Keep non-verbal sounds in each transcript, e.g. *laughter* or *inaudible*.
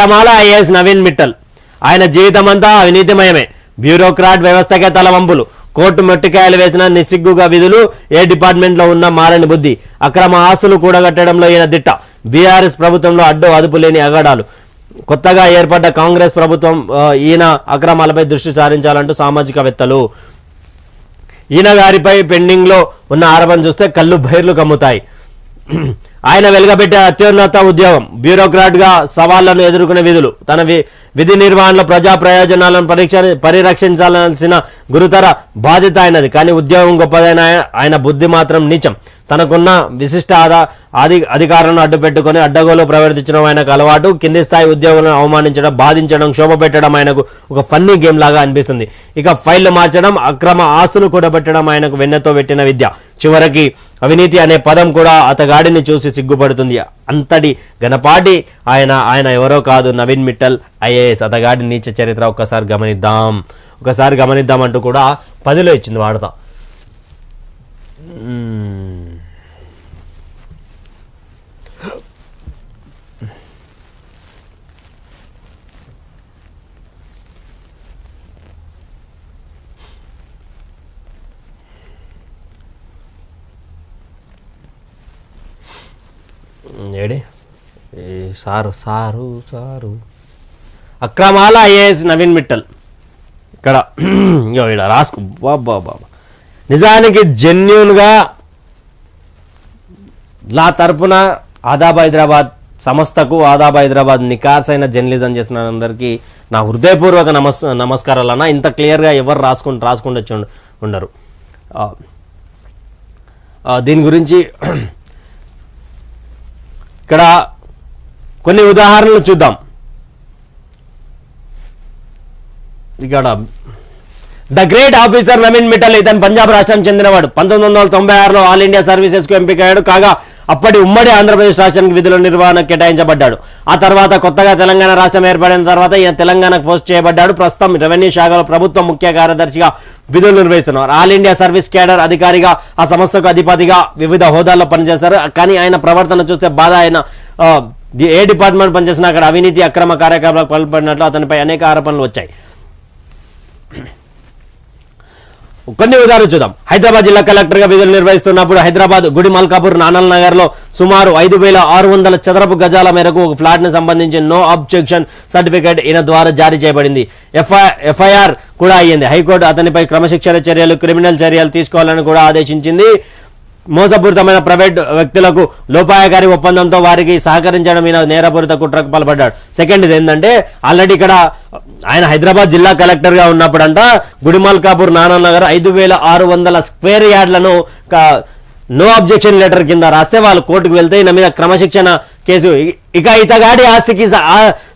రమాల IAS Naveen Mittal. ఆయన జీవితమంతా అవినీతిమయమే. Bureaucrat వ్యవస్థకే తలవంపులు. Court మొట్టికాయలు వేసిన నిస్సిగ్గుగా విధులు ఏ డిపార్ట్మెంట్లో ఉన్న మారని బుద్ధి. అక్రమ ఆస్తులు కూడగట్టడంలో ఈయన దిట్ట. బీఆర్ఎస్ ప్రభుత్వంలో అడ్డు అదుపు లేని అగడాలు. కొత్తగా ఏర్పడ్డ కాంగ్రెస్ ప్రభుత్వం ఈయన అక్రమాలపై దృష్టి సారించాలంటూ సామాజికవేత్తలు. ఈయన గారిపై పెండింగ్లో ఉన్న ఆరోపణ చూస్తే కళ్ళు బైర్లు కమ్ముతాయి. *clears throat* ఆయన వెలుగబెట్టే అత్యున్నత ఉద్యోగం బ్యూరోక్రాట్గా సవాళ్ళను ఎదుర్కొనే విధులు తన విధి నిర్వహణలో ప్రజా ప్రయోజనాలను పరీక్ష పరిరక్షించాల్సిన గురుతర బాధ్యత ఆయనది. కానీ ఉద్యోగం గొప్పదైన ఆయన- ఆయన బుద్ధి మాత్రం నీచం. తనకున్న విశిష్ట ఆదా అధి అధికారులను అడ్డుపెట్టుకుని అడ్డగోలు ప్రవర్తించడం ఆయనకు అలవాటు. కింది స్థాయి ఉద్యోగులను అవమానించడం బాధించడం శోభ పెట్టడం ఆయనకు ఒక ఫన్నీ గేమ్ లాగా అనిపిస్తుంది. ఇక ఫైళ్ళు మార్చడం అక్రమ ఆస్తులు కూడబెట్టడం ఆయనకు వెన్నెతో పెట్టిన విద్య. చివరికి అవినీతి అనే పదం కూడా అతగాడిని చూసి సిగ్గుపడుతుంది. అంతటి ఘనపాటి ఆయన ఆయన ఎవరో కాదు నవీన్ మిట్టల్ ఐఏఎస్. అతగాడి నీచ చరిత్ర ఒక్కసారి గమనిద్దాం. ఒకసారి గమనిద్దాం అంటూ కూడా పదిలో ఇచ్చింది వాడతా ఏడి? Sir sir sir. అక్రమాల ఐఏఎస్ నవీన్ మిట్టల్. ఇక్కడ *clears throat* ఇగో ఇక్కడ రాసుకో. బాబా బాబా నిజానికి జెన్యున్గా నా తరపున ఆదాబ్ హైదరాబాద్ సంస్థకు ఆదాబ్ హైదరాబాద్ నికాసైన జర్నలిజం చేసిన అందరికీ నా హృదయపూర్వక నమస్ నమస్కారాలు అన్న ఇంత క్లియర్గా ఎవరు రాసుకుంటూ రాసుకుంటూ వచ్చి ఉండరు దీని గురించి ఇక్కడ కొన్ని ఉదాహరణలు చూద్దాం. ఇక్కడ the great officer Naveen Mittal ఇతను పంజాబ్ రాష్ట్రం చెందినవాడు. పంతొమ్మిది వందల తొంభై ఆరులో ఆల్ ఇండియా సర్వీసెస్కు ఎంపికయ్యాడు కాగా అప్పటి ఉమ్మడి ఆంధ్రప్రదేశ్ రాష్ట్రానికి విధుల నిర్వహణ కేటాయించబడ్డాడు. ఆ తర్వాత కొత్తగా తెలంగాణ రాష్ట్రం ఏర్పడిన తర్వాత ఈయన తెలంగాణకు పోస్ట్ చేయబడ్డాడు. ప్రస్తుతం రెవెన్యూ శాఖలో ప్రభుత్వ ముఖ్య కార్యదర్శిగా విధులు నిర్వహిస్తున్నారు. ఆల్ ఇండియా సర్వీస్ క్యాడర్ అధికారిగా ఆ సంస్థకు అధిపతిగా వివిధ హోదాల్లో పనిచేశారు. కానీ ఆయన ప్రవర్తన చూస్తే బాధ ఆయన ఏ డిపార్ట్మెంట్ పనిచేసినా అక్కడ అవినీతి అక్రమ కార్యక్రమాలకు పాల్పడినట్లు అతనిపై అనేక ఆరోపణలు వచ్చాయి. కొన్ని ఉదాహరణలు చూద్దాం. హైదరాబాద్ జిల్లా కలెక్టర్గా విధులు నిర్వహిస్తున్నప్పుడు హైదరాబాద్ గుడి మల్కాపూర్ నానల్ నగర్లో సుమారు ఐదు వేల ఆరు వందల చదరపు గజాల మేరకు ఒక ఫ్లాట్ సంబంధించిన సంబంధించి నో అబ్జెక్షన్ సర్టిఫికేట్ ఈయన ద్వారా జారీ చేయబడింది. ఎఫ్ఐ ఎఫ్ఐఆర్ కూడా అయ్యింది. హైకోర్టు అతనిపై క్రమశిక్షణ చర్యలు క్రిమినల్ చర్యలు తీసుకోవాలని కూడా ఆదేశించింది. మోసపూరితమైన ప్రైవేట్ వ్యక్తులకు లోపాయకారి ఒప్పందంతో వారికి సహకరించడం మీద నేరపూరిత కుట్రకు పాల్పడ్డాడు. సెకండ్ ఇది ఏంటంటే ఆల్రెడీ ఇక్కడ ఆయన హైదరాబాద్ జిల్లా కలెక్టర్గా ఉన్నప్పుడంట గుడిమల్కాపూర్ నాననగర్ ఐదు వేల ఆరు వందల స్క్వేర్ యార్డ్లను నో అబ్జెక్షన్ లెటర్ కింద రాస్తే వాళ్ళు కోర్టుకు వెళ్తే ఈయన మీద క్రమశిక్షణ కేసు. ఇక ఇతగాడి ఆస్తికి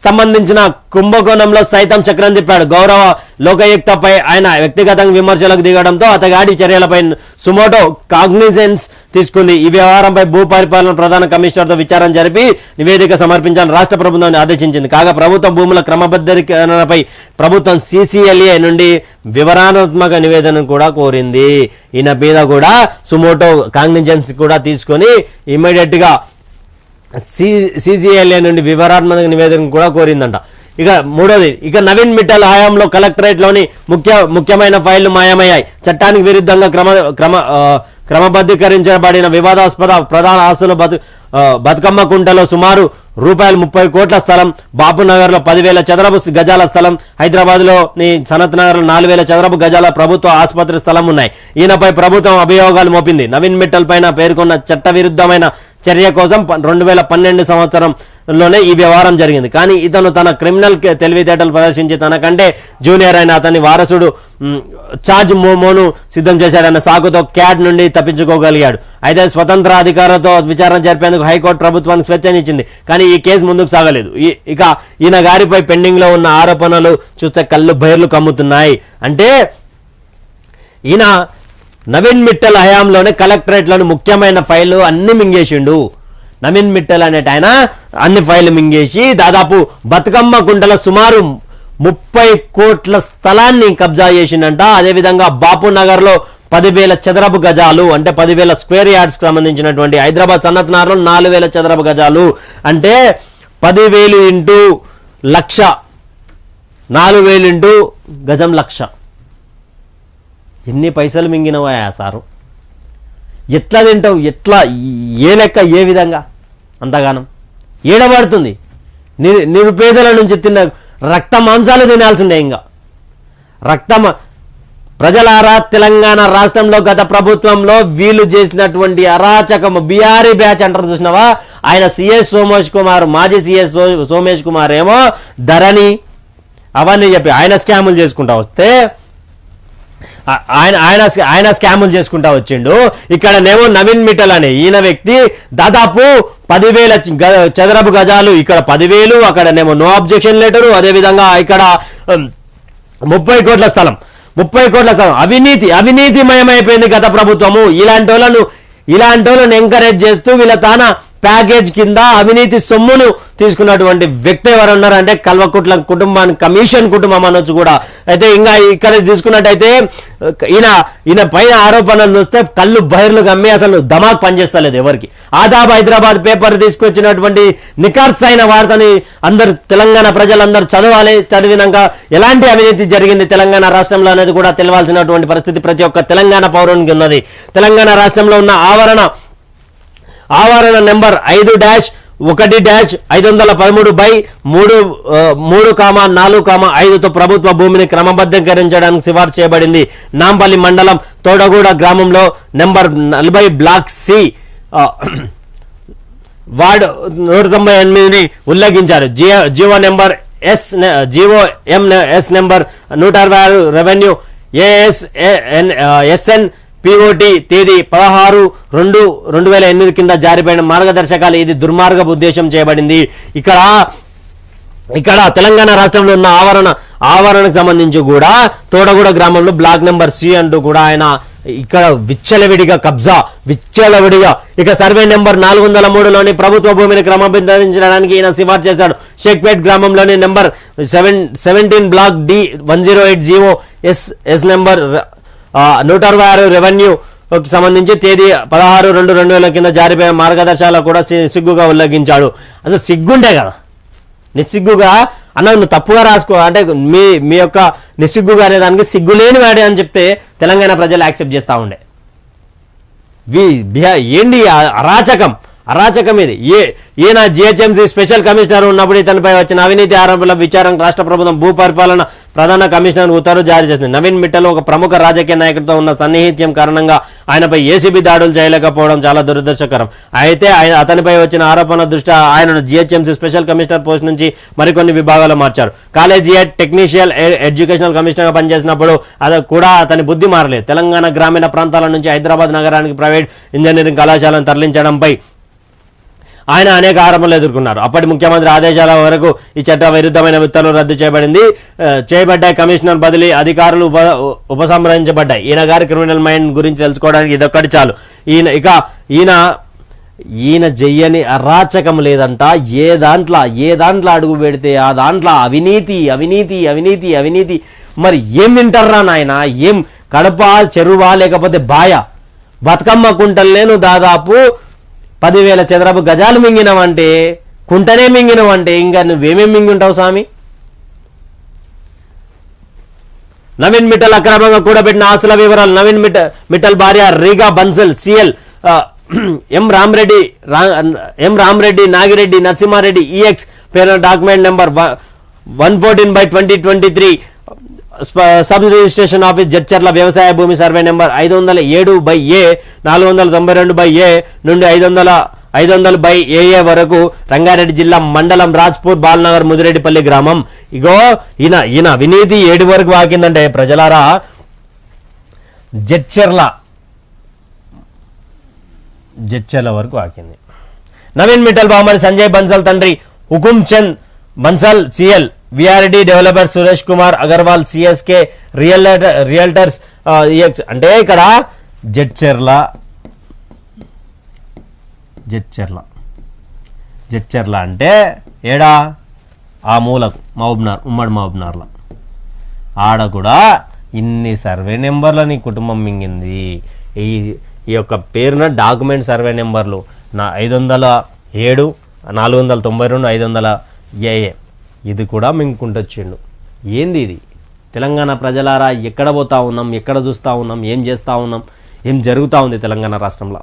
సంబంధించిన కుంభకోణంలో సైతం చక్రం తిప్పాడు. గౌరవ లోకయుక్తపై ఆయన వ్యక్తిగతంగా విమర్శలకు దిగడంతో అతగాడి చర్యలపై సుమోటో కాగ్నిజెన్స్ తీసుకుంది. ఈ వ్యవహారంపై భూ పరిపాలన ప్రధాన కమిషనర్తో విచారణ జరిపి నివేదిక సమర్పించాలని రాష్ట్ర ప్రభుత్వాన్ని ఆదేశించింది. కాగా ప్రభుత్వ భూముల క్రమబద్ధీకరణపై ప్రభుత్వం సిసిఎల్ఏ నుండి వివరణాత్మక నివేదన కూడా కోరింది. ఈయన మీద కూడా సుమోటో కాగ్నిజెన్స్ కూడా తీసుకొని ఇమ్మీడియట్గా సి సిసిఎల్ఏ నుండి వివరాత్మక నివేదన కూడా కోరిందంట. ఇక మూడోది ఇక నవీన్ మిట్టల్ హయాంలో కలెక్టరేట్లోని ముఖ్య ముఖ్యమైన ఫైళ్ళు మాయమయ్యాయి. చట్టానికి విరుద్ధంగా క్రమ క్రమ క్రమబద్ధీకరించబడిన వివాదాస్పద ప్రధాన ఆస్తులు బతు బతుకమ్మ కుంటలో సుమారు రూపాయలు ముప్పై కోట్ల స్థలం బాపు నగర్లో పదివేల చదరపు గజాల స్థలం హైదరాబాద్లోని సనత్ నగర్లో నాలుగు వేల చదరపు గజాల ప్రభుత్వ ఆసుపత్రి స్థలం ఉన్నాయి. ఈయనపై ప్రభుత్వం అభియోగాలు మోపింది. నవీన్ మిట్టల్ పైన పేర్కొన్న చట్టవిరుద్ధమైన చర్య కోసం ప- రెండు వేల పన్నెండు సంవత్సరంలోనే ఈ వ్యవహారం జరిగింది. కానీ ఇతను తన క్రిమినల్ తెలివితేటలు ప్రదర్శించి తనకంటే జూనియర్ అయిన అతని వారసుడు చార్జ్ మోమోను సిద్ధం చేశాడన్న సాకుతో క్యాట్ నుండి తప్పించుకోగలిగాడు. అయితే స్వతంత్ర అధికారులతో విచారణ జరిపేందుకు హైకోర్టు ప్రభుత్వానికి స్వేచ్ఛనిచ్చింది. కానీ ఈ కేసు ముందుకు సాగలేదు. ఈ- ఇక ఈయన గారిపై పెండింగ్లో ఉన్న ఆరోపణలు చూస్తే కళ్ళు బైర్లు కమ్ముతున్నాయి. అంటే ఈయన నవీన్ మిట్టల్ హయాంలోనే కలెక్టరేట్లోని ముఖ్యమైన ఫైళ్ళు అన్ని మింగేసిండు. నవీన్ మిట్టల్ అనేట ఆయన అన్ని ఫైళ్ళు మింగేసి దాదాపు బతుకమ్మ గుంటల సుమారు ముప్పై కోట్ల స్థలాన్ని కబ్జా చేసిండంట. అదేవిధంగా బాపు నగర్లో పదివేల చదరపు గజాలు అంటే పదివేల స్క్వేర్ యార్డ్స్కి సంబంధించినటువంటి హైదరాబాద్ సన్నత్ నగర్లో నాలుగు వేల చదరపు గజాలు. అంటే పదివేలు ఇంటూ లక్ష నాలుగు వేలు ఇంటూ గజం లక్ష. ఎన్ని పైసలు మింగినవా సారు? ఎట్లా తింటావు? ఎట్లా? ఏ లెక్క? ఏ విధంగా? అంతగానం. ఏడబడుతుంది. ని నిరుపేదల నుంచి తిన్న రక్త మాంసాలు తినాల్సిందే ఇంకా రక్తం ప్రజలారా తెలంగాణ రాష్ట్రంలో గత ప్రభుత్వంలో వీళ్ళు చేసినటువంటి అరాచకం బీఆర్ఈ బ్యాచ్ అంటారు చూసినావా? ఆయన సిఎస్ సోమేష్ కుమార్ మాజీ సిఎస్ సోమేష్ కుమార్ ఏమో ధరణి అవన్నీ చెప్పి ఆయన స్కాములు చేసుకుంటా వస్తే ఆయన ఆయన ఆయన స్కాములు చేసుకుంటా వచ్చిండు. ఇక్కడనేమో నవీన్ మిఠల్ అనే. ఈయన వ్యక్తి దాదాపు పదివేల గ- చదరపు గజాలు ఇక్కడ పదివేలు అక్కడనేమో నో అబ్జెక్షన్ లెటరు అదేవిధంగా ఇక్కడ ముప్పై కోట్ల స్థలం. ముప్పై కోట్ల స్థలం. అవినీతి అవినీతిమయమైపోయింది గత ప్రభుత్వము. ఇలాంటి వాళ్ళను ఇలాంటి వాళ్ళను ఎంకరేజ్ చేస్తూ వీళ్ళ తాన ప్యాకేజ్ కింద అవినీతి సొమ్మును తీసుకున్నటువంటి వ్యక్తి ఎవరు ఉన్నారంటే కల్వకుట్ల కుటుంబాన్ని కమిషన్ కుటుంబం అనొచ్చు కూడా. అయితే ఇంకా ఇక్కడ తీసుకున్నట్టయితే ఈయన ఈయన పైన ఆరోపణలు చూస్తే కళ్ళు బైర్లు గమ్మి అసలు ధమాక్ పనిచేస్తలేదు ఎవరికి. ఆదాబ్ హైదరాబాద్ పేపర్ తీసుకొచ్చినటువంటి నికార్స్ అయిన వార్తని అందరు తెలంగాణ ప్రజలందరూ చదవాలి. చదివినాక ఎలాంటి అవినీతి జరిగింది తెలంగాణ రాష్ట్రంలో అనేది కూడా తెలవాల్సినటువంటి పరిస్థితి ప్రతి ఒక్క తెలంగాణ పౌరునికి ఉన్నది. తెలంగాణ రాష్ట్రంలో ఉన్న ఆవరణ ఆవరణ నెంబర్ ఐదు డాష్ ఒకటి డాష్ ఐదు వందల పదమూడు బై మూడు మూడు కామ నాలుగు కామ ఐదుతో ప్రభుత్వ భూమిని క్రమబద్ధీకరించడానికి సిఫార్సు చేయబడింది. నాంపల్లి మండలం తోడగూడ గ్రామంలో నెంబర్ నలభై బ్లాక్ సి వార్డు నూట తొంభై ఎనిమిదిని ఉల్లంఘించారు. జియో జియో నెంబర్ ఎస్ నె- జియో ఎం ఎస్ నెంబర్ నూట అరవై ఆరు రెవెన్యూ ఏఎస్ ఎస్ఎన్ పిఓటి తేదీ పదహారు రెండు రెండు వేల ఎనిమిది కింద జారిపోయిన మార్గదర్శకాలు ఇది దుర్మార్గపు ఉద్దేశం చేయబడింది. ఇక్కడ ఇక్కడ తెలంగాణ రాష్ట్రంలో ఉన్న ఆవరణ ఆవరణకు సంబంధించి కూడా తోడగూడ గ్రామంలో బ్లాక్ నెంబర్ సి అంటూ కూడా ఆయన ఇక్కడ విచ్చలవిడిగా కబ్జా విచ్చలవిడిగా ఇక సర్వే నెంబర్ నాలుగు వందల మూడులోని ప్రభుత్వ భూమిని క్రమబద్ధరించడానికి ఈయన సిఫార్సు చేశాడు. షేక్పేట్ గ్రామంలోని number seven seventeen block D one zero eight GO S S number నూట అరవై ఆరు రెవెన్యూ సంబంధించి తేదీ పదహారు రెండు రెండు వేల కింద జారిపోయే మార్గదర్శకాలు కూడా సి- సిగ్గుగా ఉల్లంఘించాడు. అసలు సిగ్గుంటే కదా. నిస్సిగ్గుగా అన్న నువ్వు తప్పుగా రాసుకో అంటే మీ మీ యొక్క నిస్సిగ్గుగా అనే దానికి సిగ్గులేని వాడే అని చెప్తే తెలంగాణ ప్రజలు యాక్సెప్ట్ చేస్తూ ఉండే. వి ఏంటి అరాచకం? అరాచకం ఇది ఏ ఈయన జిహెచ్ఎంసీ స్పెషల్ కమిషనర్ ఉన్నప్పుడు ఇతనిపై వచ్చిన అవినీతి ఆరోపణల విచారం రాష్ట్ర ప్రభుత్వం భూ పరిపాలన ప్రధాన కమిషనర్ ఉత్తర్వు జారీ చేసింది. నవీన్ మిట్టల్ ఒక ప్రముఖ రాజకీయ నాయకుడితో ఉన్న సన్నిహిత్యం కారణంగా ఆయనపై ఏసీబీ దాడులు చేయలేకపోవడం చాలా దురదృష్టకరం. అయితే ఆయన అతనిపై వచ్చిన ఆరోపణల దృష్ట్యా ఆయనను జిహెచ్ఎంసీ స్పెషల్ కమిషనర్ పోస్ట్ నుంచి మరికొన్ని విభాగాలు మార్చారు. కాలేజీ టెక్నీషియల్ ఎడ్యుకేషనల్ కమిషనర్గా పనిచేసినప్పుడు అది కూడా అతని బుద్ధి మారలేదు. తెలంగాణ గ్రామీణ ప్రాంతాల నుంచి హైదరాబాద్ నగరానికి ప్రైవేట్ ఇంజనీరింగ్ కళాశాలను తరలించడంపై ఆయన అనేక ఆరోపణలు ఎదుర్కొన్నారు. అప్పటి ముఖ్యమంత్రి ఆదేశాల వరకు ఈ చట్ట విరుద్ధమైన ఉత్తర్వులు రద్దు చేయబడింది. చేయబడ్డాయి కమిషనర్ బదిలీ అధికారులు ఉప ఉపసంహరించబడ్డాయి. ఈయన గారి క్రిమినల్ మైండ్ గురించి తెలుసుకోవడానికి ఇదొక్కటి చాలు. ఈయన ఇక ఈయన ఈయన చెయ్యని అరాచకం లేదంట. ఏ దాంట్లో ఏ దాంట్లో అడుగు పెడితే ఆ దాంట్లో అవినీతి అవినీతి అవినీతి అవినీతి. మరి ఏం తింటారా నాయన? ఏం కడప చెరువా లేకపోతే బాయ? బతుకమ్మ కుంటల్లేను దాదాపు పదివేల చదరపు గజాలు మింగినవంటే కుంటనే మింగినవంటే ఇంకా నువ్వేమేం మింగుంటావు స్వామి? నవీన్ మిట్టల్ అక్రమంగా కూడబెట్టిన ఆస్తుల వివరాలు. నవీన్ మిట్ట మిట్టల్ భార్య రీగా బన్సల్ సిఎల్ *clears throat* ఎం రామరెడ్డి రా- ఎం రామరెడ్డి నాగిరెడ్డి నరసింహారెడ్డి ఈఎక్స్ పేరు document number one fourteen by twenty twenty three. Sub registration office Jadcherla వ్యవసాయ భూమి సర్వే నెంబర్ ఐదు వందల ఏడు బై ఏ నాలుగు వందల తొంభై రెండు బై ఏ నుండి ఐదు వందల ఐదు వందల బై ఏఏ వరకు రంగారెడ్డి జిల్లా మండలం రాజ్పూర్ బాలనగర్ ముదిరెడ్డిపల్లి గ్రామం. ఇగో ఈయన ఈయన వినీతి ఏడు వరకు వాకిందంటే ప్రజలారా జడ్చర్ల జడ్చర్ల వరకు ఆకింది నవీన్ మిఠల్ బామని సంజయ్ బన్సల్ తండ్రి Hukum Chand Bansal CL VRD developer Suresh Kumar Agarwal CSK real realtors అంటే ఇక్కడ జడ్చర్ల జడ్చర్ల జడ్చర్ల అంటే ఏడా? ఆ మూలకు మహబూబ్నార్ ఉమ్మడి మహబూబ్నార్లో ఆడ కూడా ఇన్ని సర్వే నెంబర్ల నీ కుటుంబం మింగింది. ఈ ఈ యొక్క పేరున డాక్యుమెంట్ సర్వే నెంబర్లు నా ఐదు వందల ఏడు నాలుగు వందల తొంభై రెండు ఐదు వందల ఏఏ ఇది కూడా మింగుకుంటొచ్చిండు. ఏంది ఇది? తెలంగాణ ప్రజలారా ఎక్కడ పోతా ఉన్నాం ఎక్కడ చూస్తూ ఉన్నాం ఏం చేస్తూ ఉన్నాం ఏం జరుగుతూ ఉంది తెలంగాణ రాష్ట్రంలో?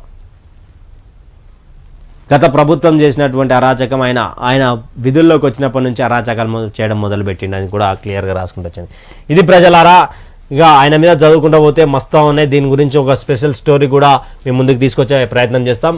గత ప్రభుత్వం చేసినటువంటి అరాచకం ఆయన ఆయన విధుల్లోకి వచ్చినప్పటి నుంచి అరాచకాలు చేయడం మొదలుపెట్టిండు. అని కూడా క్లియర్గా రాసుకుంటూ వచ్చింది ఇది ప్రజలారా ఇక ఆయన మీద చదువుకుంటూ పోతే మస్తు ఉన్నాయి. దీని గురించి ఒక స్పెషల్ స్టోరీ కూడా మేము ముందుకు తీసుకొచ్చే ప్రయత్నం చేస్తాం.